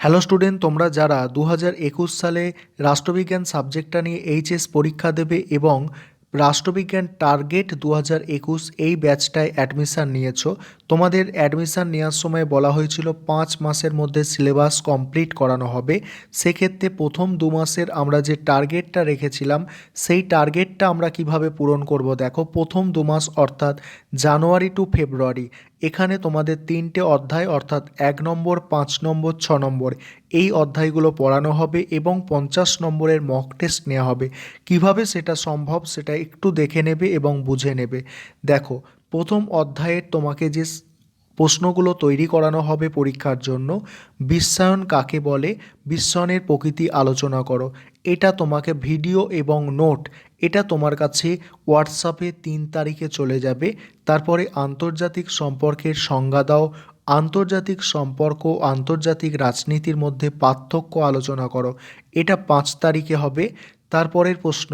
Hello student, তোমরা যারা দু হাজার একুশ সালে রাষ্ট্রবিজ্ঞান সাবজেক্টটা নিয়ে এইচএস পরীক্ষা দেবে এবং রাষ্ট্রবিজ্ঞান টার্গেট দু হাজার একুশ এই ব্যাচটায় অ্যাডমিশান নিয়েছো। তোমাদের অ্যাডমিশান নেওয়ার সময় বলা হয়েছিল পাঁচ মাসের মধ্যে সিলেবাস কমপ্লিট করানো হবে। সেক্ষেত্রে প্রথম দু মাসের আমরা যে টার্গেটটা রেখেছিলাম, সেই টার্গেটটা আমরা কীভাবে পূরণ করব দেখো। প্রথম দু মাস অর্থাৎ জানুয়ারি টু ফেব্রুয়ারি, এখানে তোমাদের তিনটে অধ্যায় অর্থাৎ এক নম্বর, পাঁচ নম্বর, ছ নম্বর, এই অধ্যায়গুলো পড়ানো হবে এবং পঞ্চাশ নম্বরের মক টেস্ট নেওয়া হবে। কীভাবে সেটা সম্ভব সেটা একটু দেখে নেবে এবং বুঝে নেবে। দেখো, প্রথম অধ্যায়ের তোমাকে যে প্রশ্নগুলো তৈরি করানো হবে পরীক্ষার জন্য, বিশ্বায়ন কাকে বলে? বিশ্বায়নের প্রকৃতি আলোচনা করো। এটা তোমাকে ভিডিও এবং নোট, এটা তোমার কাছে হোয়াটসঅ্যাপে তিন তারিখে চলে যাবে। তারপরে আন্তর্জাতিক সম্পর্কের সংজ্ঞা দাও। আন্তর্জাতিক সম্পর্ক আন্তর্জাতিক রাজনীতির মধ্যে পার্থক্য আলোচনা করো। এটা পাঁচ তারিখে হবে। তারপরের প্রশ্ন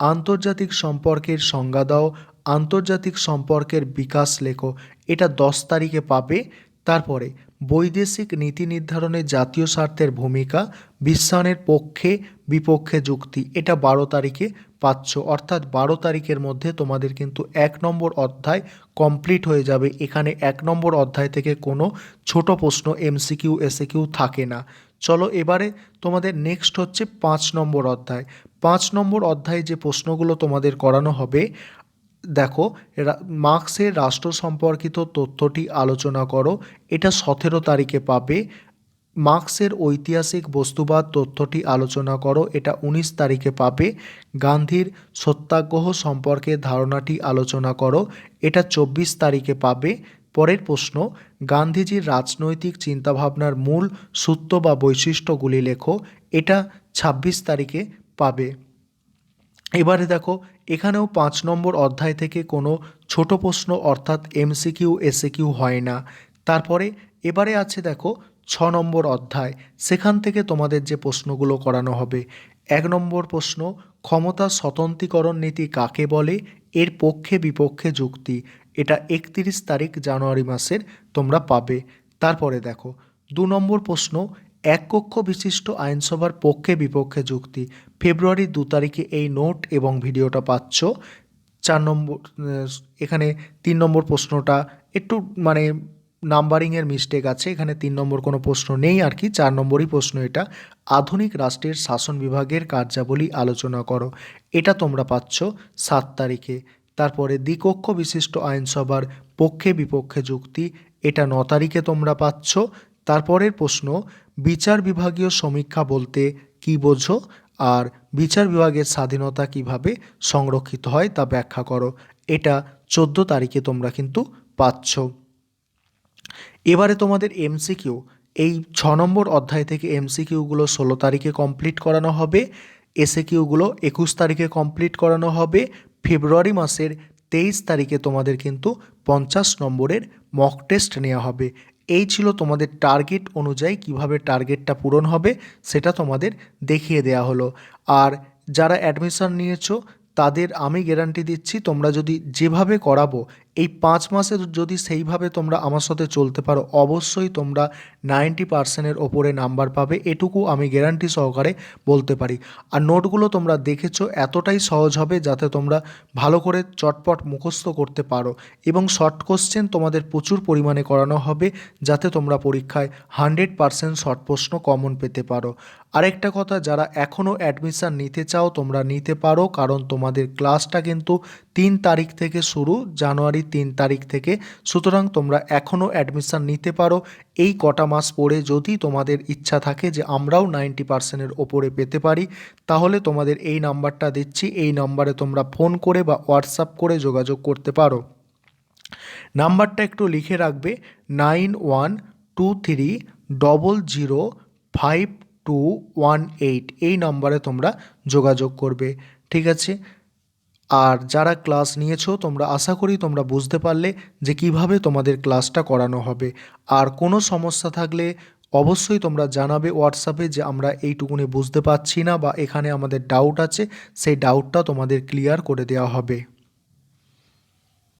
আন্তর্জাতিক সম্পর্কের সংজ্ঞা দাও, আন্তর্জাতিক সম্পর্কের বিকাশ লেখো, এটা দশ তারিখে পাবে। তারপরে, বৈদেশিক নীতি নির্ধারণে জাতীয় স্বার্থের ভূমিকা বিশ্বায়নের পক্ষে, বিপক্ষে যুক্তি, এটা বারো তারিখে পাচ্ছ। অর্থাৎ বারো তারিখের মধ্যে তোমাদের কিন্তু এক নম্বর অধ্যায় কমপ্লিট হয়ে যাবে। এখানে এক নম্বর অধ্যায় থেকে কোনো ছোট প্রশ্ন এমসিকিউ এসএকিউ থাকে না। চলো এবারে তোমাদের নেক্সট হচ্ছে পাঁচ নম্বর অধ্যায়। পাঁচ নম্বর অধ্যায়ে যে প্রশ্নগুলো তোমাদের করানো হবে, দেখো মার্কসের রাষ্ট্র সম্পর্কিত তথ্যটি আলোচনা করো, এটা সতেরো তারিখে পাবে। মার্কসের ঐতিহাসিক বস্তুবাদ তথ্যটি আলোচনা করো, এটা উনিশ তারিখে পাবে। গান্ধীর সত্যাগ্রহ সম্পর্কে ধারণাটি আলোচনা করো, এটা চব্বিশ তারিখে পাবে। পরের প্রশ্ন, গান্ধীজির রাজনৈতিক চিন্তাভাবনার মূল সূত্র বা বৈশিষ্ট্যগুলি লেখো, এটা ছাব্বিশ তারিখে পাবে। এবারে দেখো, এখানেও পাঁচ নম্বর অধ্যায় থেকে কোনো ছোট প্রশ্ন অর্থাৎ এমসিকিউ এসএকিউ হয় না। তারপরে এবারে আছে দেখো, ছ নম্বর অধ্যায়। সেখান থেকে তোমাদের যে প্রশ্নগুলো করানো হবে। এক নম্বর প্রশ্ন, ক্ষমতা স্বতন্ত্রীকরণ নীতি কাকে বলে? এর পক্ষে বিপক্ষে যুক্তি। এটা একত্রিশ তারিখ জানুয়ারি মাসের তোমরা পাবে। তারপরে দেখো, দু নম্বর প্রশ্ন এক কক্ষ বিশিষ্ট আইনসভার পক্ষে বিপক্ষে যুক্তি। ফেব্রুয়ারি দু তারিখে এই নোট এবং ভিডিওটা পাচ্ছ। চার নম্বর এখানে তিন নম্বর প্রশ্নটা একটু মানে নাম্বারিংয়ের মিস্টেক আছে, এখানে তিন নম্বর কোনো প্রশ্ন নেই আর কি, চার নম্বরই প্রশ্ন এটা। আধুনিক রাষ্ট্রের শাসন বিভাগের কার্যাবলী আলোচনা করো, এটা তোমরা পাচ্ছ সাত তারিখে। তারপরে দ্বিকক্ষ বিশিষ্ট আইনসভার পক্ষে বিপক্ষে যুক্তি, এটা ন তারিখে তোমরা পাচ্ছ। তারপরের প্রশ্ন বিচার বিভাগীয় সমীক্ষা বলতে কি বোঝো? আর বিচার বিভাগের স্বাধীনতা কীভাবে সংরক্ষিত হয় তা ব্যাখ্যা করো। এটা চোদ্দ তারিখে তোমরা কিন্তু পাচ্ছ। এবারে তোমাদের এমসিকিউ এই ছ নম্বর অধ্যায় থেকে এমসিকিউগুলো ষোলো তারিখে কমপ্লিট করানো হবে। এসএকিউগুলো একুশ তারিখে কমপ্লিট করানো হবে। ফেব্রুয়ারি মাসের তেইশ তারিখে তোমাদের কিন্তু পঞ্চাশ নম্বরের মক টেস্ট নেওয়া হবে। এই ছিল তোমাদের টার্গেট অনুযায়ী কীভাবে টার্গেটটা পূরণ হবে, সেটা তোমাদের দেখিয়ে দেওয়া হলো। আর যারা অ্যাডমিশন নিয়েছো, তাদের আমি গ্যারান্টি দিচ্ছি, তোমরা যদি যেভাবে করাবো এই পাঁচ মাসে যদি সেইভাবে তোমরা আমার সাথে চলতে পারো, অবশ্যই তোমরা নাইনটি পার্সেন্টের ওপরে নাম্বার পাবে। এটুকু আমি গ্যারান্টি সহকারে বলতে পারি। আর নোটগুলো তোমরা দেখেছ, এতটাই সহজ হবে যাতে তোমরা ভালো করে চটপট মুখস্থ করতে পারো। এবং শর্ট কোশ্চেন তোমাদের প্রচুর পরিমাণে করানো হবে, যাতে তোমরা পরীক্ষায় হান্ড্রেড পার্সেন্ট শর্ট প্রশ্ন কমন পেতে পারো। আরেকটা কথা, যারা এখনও অ্যাডমিশান নিতে চাও, তোমরা নিতে পারো, কারণ তোমাদের ক্লাসটা কিন্তু তিন তারিখ থেকে শুরু, জানুয়ারি তিন তারিখ থেকে। সুতরাং তোমরা এখনও অ্যাডমিশান নিতে পারো। এই কটা মাস পরে যদি তোমাদের ইচ্ছা থাকে যে আমরাও নাইনটি পার্সেন্টের ওপরে পেতে পারি, তাহলে তোমাদের এই নাম্বারটা দিচ্ছি। এই নাম্বারে তোমরা ফোন করে বা হোয়াটসঅ্যাপ করে যোগাযোগ করতে পারো। নাম্বারটা একটু লিখে রাখবে। Nine one two three double zero five two one eight এই নাম্বারে তোমরা যোগাযোগ করবে। ঠিক আছে? আর যারা ক্লাস নিয়েছো, তোমরা আশা করি তোমরা বুঝতে পারলে যে কীভাবে তোমাদের ক্লাসটা করানো হবে। আর কোনো সমস্যা থাকলে অবশ্যই তোমরা জানাবে হোয়াটসঅ্যাপে যে আমরা এইটুকুনি বুঝতে পারছি না বা এখানে আমাদের ডাউট আছে, সেই ডাউটটা তোমাদের ক্লিয়ার করে দেওয়া হবে।